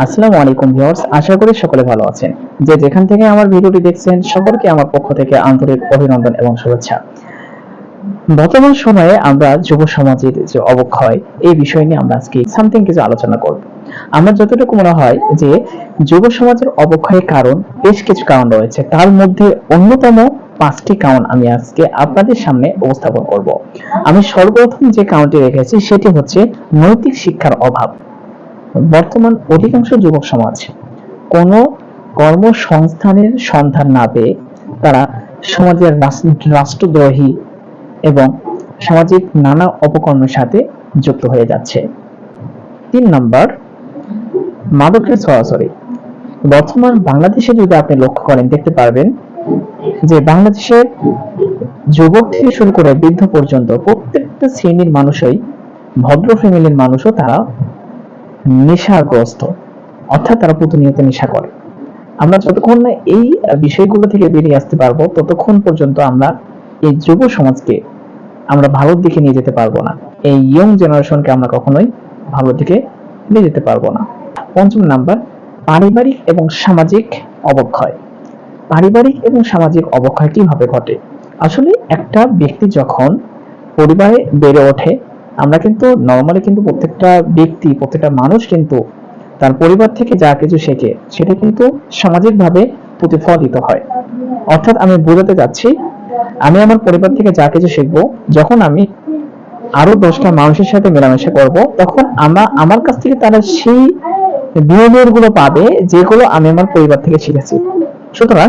আসসালামু আলাইকুম ভিউয়ার্স, আশা করি সকলে ভালো আছেন। যে যেখান থেকে আমার ভিডিওটি দেখছেন, সকলকে আমার পক্ষ থেকে আন্তরিক অভিনন্দন এবং শুভেচ্ছা। বর্তমান সময়ে আমরা যুব সমাজের যে অবক্ষয়, এই বিষয় নিয়ে আমরা আজকে সামথিং কিছু আলোচনা করব। আমার যতটুকু মনে হয় যে, যুব সমাজের অবক্ষয়ের কারণ বেশ কিছু কারণ রয়েছে। তার মধ্যে অন্যতম পাঁচটি কারণ আমি আজকে আপনাদের সামনে উপস্থাপন করব। আমি সর্বপ্রথম যে কারণটি রেখেছি, সেটি হচ্ছে নৈতিক শিক্ষার অভাব। বর্তমান অধিকাংশ যুবক সমাজ, কোনো কর্মসংস্থানের সন্ধান না পেয়ে তারা সমাজের রাষ্ট্রদ্রোহী এবং সামাজিক নানা অপকর্মের সাথে যুক্ত হয়ে যাচ্ছে। তিন নম্বর, মাদকের সরাসরি। বর্তমান বাংলাদেশে যদি আপনি লক্ষ্য করেন, দেখতে পারবেন যে বাংলাদেশের যুবক থেকে শুরু করে বৃদ্ধ পর্যন্ত প্রত্যেকটা শ্রেণির মানুষই, ভদ্র ফ্যামিলির মানুষও তারা নেশাগ্রস্ত, অর্থাৎ তারা প্রতিনিয়ত নেশা করে। আমরা যতক্ষণ না এই বিষয়গুলো থেকে বেরিয়ে আসতে পারব, ততক্ষণ পর্যন্ত আমরা এই যুব সমাজকে আমরা ভালোর দিকে নিয়ে যেতে পারব না। এই ইয়ং জেনারেশনকে আমরা কখনোই ভালোর দিকে নিয়ে যেতে পারব না। পঞ্চম নাম্বার, পারিবারিক এবং সামাজিক অবক্ষয়। পারিবারিক এবং সামাজিক অবক্ষয় কীভাবে ঘটে? আসলে একটা ব্যক্তি যখন পরিবারে বেড়ে ওঠে আমরা কিন্তু নর্মালি কিন্তু প্রত্যেকটা ব্যক্তি, প্রত্যেকটা মানুষ কিন্তু তার পরিবার থেকে যা কিছু শেখে, সেটা কিন্তু সামাজিকভাবে প্রতিফলিত হয়। অর্থাৎ আমি বোঝাতে যাচ্ছি আমি আমার পরিবার থেকে যা কিছু শিখব, যখন আমি আরও দশটা মানুষের সাথে মেলামেশা করব, তখন আমরা আমার কাছ থেকে তারা সেই বিহেভিয়ারগুলো পাবে যেগুলো আমি আমার পরিবার থেকে শিখেছি। সুতরাং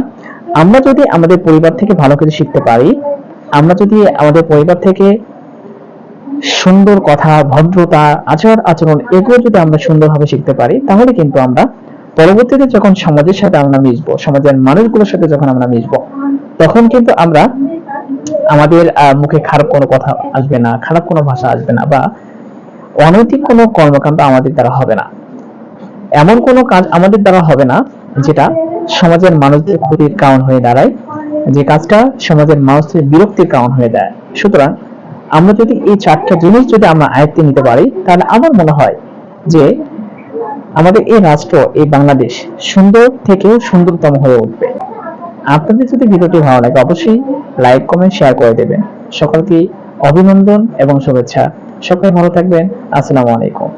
আমরা যদি আমাদের পরিবার থেকে ভালো কিছু শিখতে পারি, আমরা যদি আমাদের পরিবার থেকে সুন্দর কথা, ভদ্রতা, আচার আচরণ এগুলো যদি আমরা সুন্দরভাবে শিখতে পারি, তাহলে কিন্তু আমরা পরবর্তীতে যখন সমাজের সাথে আমরা মিশবো, সমাজের মানুষগুলোর সাথে যখন আমরা মিশবো, তখন কিন্তু আমরা আমাদের মুখে খারাপ কোনো কথা আসবে না, খারাপ কোনো ভাষা আসবে না বা অনৈতিক কোনো কর্মকাণ্ড আমাদের দ্বারা হবে না। এমন কোনো কাজ আমাদের দ্বারা হবে না যেটা সমাজের মানুষদের ক্ষতির কারণ হয়ে দাঁড়ায়, যে কাজটা সমাজের মানুষদের বিরক্তির কারণ হয়ে দাঁড়ায়। সুতরাং আমরা যদি এই চারটা জিনিস যদি আমরা আয়ত্তে নিতে পারি, তাহলে আমার মনে হয় যে আমাদের এই রাষ্ট্র, এই বাংলাদেশ সুন্দর থেকে সুন্দরতম হয়ে উঠবে। আপনাদের যদি ভিডিওটি ভালো লাগে, অবশ্যই লাইক, কমেন্ট, শেয়ার করে দেবেন। সকলকে অভিনন্দন এবং শুভেচ্ছা। সকলে ভালো থাকবেন। আসসালামু আলাইকুম।